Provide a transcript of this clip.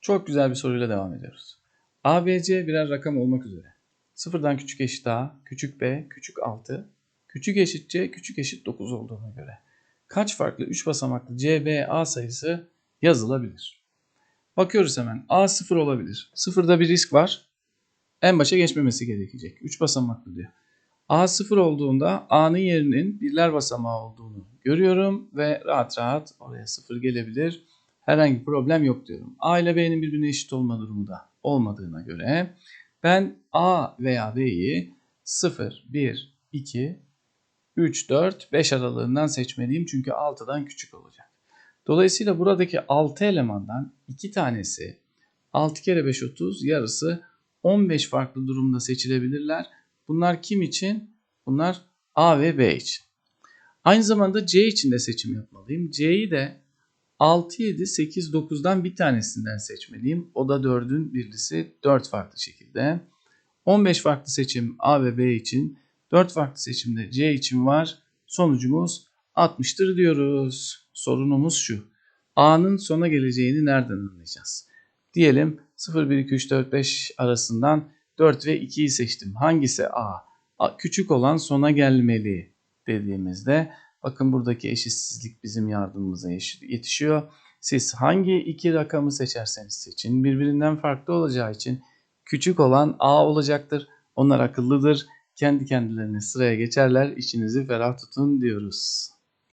Çok güzel bir soruyla devam ediyoruz. A, B, C birer rakam olmak üzere. Sıfırdan küçük eşit A, küçük B, küçük 6, küçük eşit C, küçük eşit 9 olduğuna göre kaç farklı 3 basamaklı C, B, A sayısı yazılabilir? Bakıyoruz hemen. A 0 olabilir. Sıfırda bir risk var. En başa geçmemesi gerekecek. 3 basamaklı diyor. A 0 olduğunda A'nın yerinin birler basamağı olduğunu görüyorum ve rahat rahat oraya 0 gelebilir. Herhangi problem yok diyorum. A ile B'nin birbirine eşit olma durumu da olmadığına göre ben A veya B'yi 0, 1, 2, 3, 4, 5 aralığından seçmeliyim çünkü 6'dan küçük olacak. Dolayısıyla buradaki 6 elemandan 2 tanesi 6 kere 5 30 yarısı 15 farklı durumda seçilebilirler. Bunlar kim için? Bunlar A ve B için. Aynı zamanda C için de seçim yapmalıyım. C'yi de 6, 7, 8, 9'dan bir tanesinden seçmeliyim. O da 4'ün birlisi 4 farklı şekilde. 15 farklı seçim A ve B için, 4 farklı seçimde C için var. Sonucumuz 60'tır diyoruz. Sorunumuz şu. A'nın sona geleceğini nereden anlayacağız? Diyelim 0, 1, 2, 3, 4, 5 arasından 4 ve 2'yi seçtim. Hangisi A? A küçük olan sona gelmeli dediğimizde bakın buradaki eşitsizlik bizim yardımımıza yetişiyor. Siz hangi iki rakamı seçerseniz seçin birbirinden farklı olacağı için küçük olan A olacaktır. Onlar akıllıdır. Kendi kendilerine sıraya geçerler. İçinizi ferah tutun diyoruz.